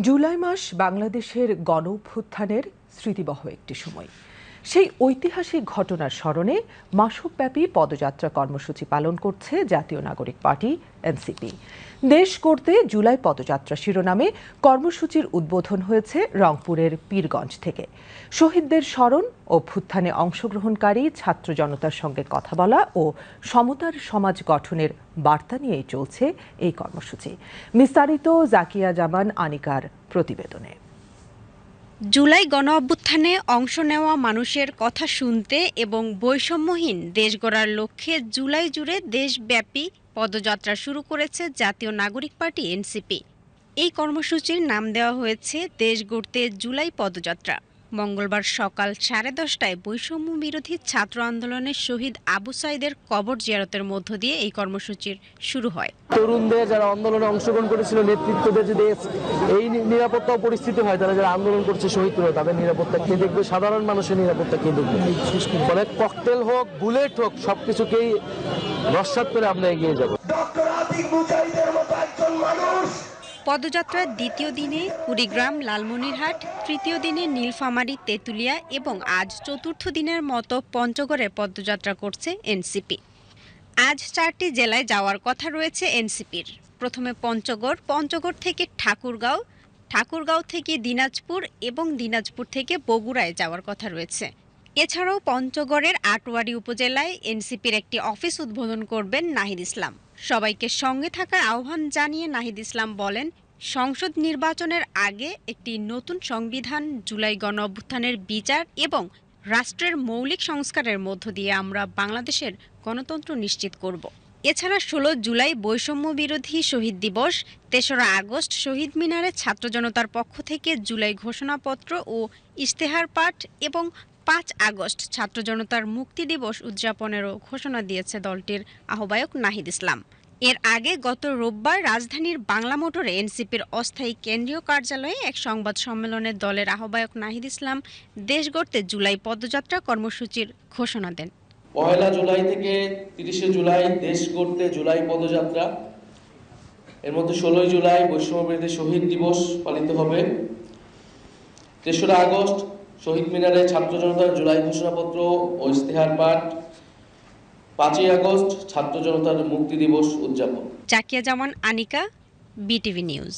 জুলাই মাস বাংলাদেশের গণ অভ্যুত্থানের স্মৃতিবহ একটি সময়। সেই ঐতিহাসিক ঘটনার স্মরণে মাসব্যাপী পদযাত্রা কর্মসূচি পালন করছে জাতীয় নাগরিক পার্টি, এনসিপি। দেশ করতে জুলাই পদযাত্রা শিরোনামে কর্মসূচির উদ্বোধন হয়েছে রংপুরের পীরগঞ্জ থেকে। শহীদদের স্মরণ ও অভ্যুত্থানে অংশগ্রহণকারী ছাত্র জনতার সঙ্গে কথা বলা ও সমতার সমাজ গঠনের বার্তা নিয়েই চলছে এই কর্মসূচি। বিস্তারিত জাকিয়া জামান আনিকার প্রতিবেদনে। জুলাই গণ অভ্যুত্থানে অংশ নেওয়া মানুষের কথা শুনতে এবং বৈষম্যহীন দেশ গড়ার লক্ষ্যে জুলাই জুড়ে দেশব্যাপী পদযাত্রা শুরু করেছে জাতীয় নাগরিক পার্টি, এনসিপি। এই কর্মসূচির নাম দেওয়া হয়েছে দেশ গড়তে জুলাই পদযাত্রা। মঙ্গলবার সকাল সাড়ে দশটায় বৈষম্য বিরোধী ছাত্র আন্দোলনের শহীদ আবু সাইদের কবর জিয়ারতের মধ্য দিয়ে এই কর্মসূচির শুরু হয়। তরুণদের যারা আন্দোলনে অংশগ্রহণ করেছিল নেতৃত্ব নেতৃত্বদের যদি এই নিরাপত্তা পরিস্থিতি হয় তারা যারা আন্দোলন করছে শহীদ করে তাদের নিরাপত্তা কে দেখবে? সাধারণ মানুষের নিরাপত্তা কে দেখবে? ফলে ককটেল হোক বুলেট হোক সবকিছুকেই নস্বাত করে আমরা এগিয়ে যাব। মতো পদযাত্রার দ্বিতীয় দিনে কুড়িগ্রাম, লালমনিরহাট, তৃতীয় দিনে নীলফামারী, তেঁতুলিয়া এবং আজ চতুর্থ দিনের মতো পঞ্চগড়ে পদযাত্রা করছে এনসিপি। আজ চারটি জেলায় যাওয়ার কথা রয়েছে এনসিপির। প্রথমে পঞ্চগড় পঞ্চগড় থেকে ঠাকুরগাঁও ঠাকুরগাঁও থেকে দিনাজপুর এবং দিনাজপুর থেকে বগুড়ায় যাওয়ার কথা রয়েছে। এছাড়াও পঞ্চগড়ের আটোয়ারি উপজেলায় এনসিপির একটি অফিস উদ্বোধন করবেন নাহিদ ইসলাম। সবাইকে সঙ্গে থাকার আহ্বান জানিয়ে নাহিদ ইসলাম বলেন, সংসদ নির্বাচনের আগে একটি নতুন সংবিধান, জুলাই গণ অভ্যুত্থানের বিচার এবং রাষ্ট্রের মৌলিক সংস্কারের মধ্য দিয়ে আমরা বাংলাদেশের গণতন্ত্র নিশ্চিত করব। এছাড়া ষোলো জুলাই বৈষম্য বিরোধী শহীদ দিবস, তেসরা আগস্ট শহীদ মিনারে ছাত্র জনতার পক্ষ থেকে জুলাই ঘোষণাপত্র ও ইশতেহার পাঠ এবং পাঁচ আগস্ট ছাত্র জনতার মুক্তি দিবস উদযাপনেরও ঘোষণা দিয়েছে দলটির আহ্বায়ক নাহিদ ইসলাম। এর আগে গত রোববার রাজধানীর বাংলা মোটরে এনসিপির অস্থায়ী কেন্দ্রীয় কার্যালয়ে এক সংবাদ সম্মেলনে দলের আহ্বায়ক নাহিদ ইসলাম দেশ গড়তে জুলাই পদযাত্রা কর্মসূচির ঘোষণা দেন। পহেলা জুলাই থেকে তিরিশে জুলাই দেশ করতে জুলাই পদযাত্রা। এর মধ্যে ষোলোই জুলাই বৈষম্যবিরোধী শহীদ দিবস পালিত হবে। তেসরা আগস্ট শহীদ মিনারে ছাত্র জনতার জুলাই ঘোষণাপত্র ও ইস্তেহার পাঠ। পাঁচই আগস্ট ছাত্র জনতার মুক্তি দিবস উদযাপন। Zakia Zaman, Anika, BTV news.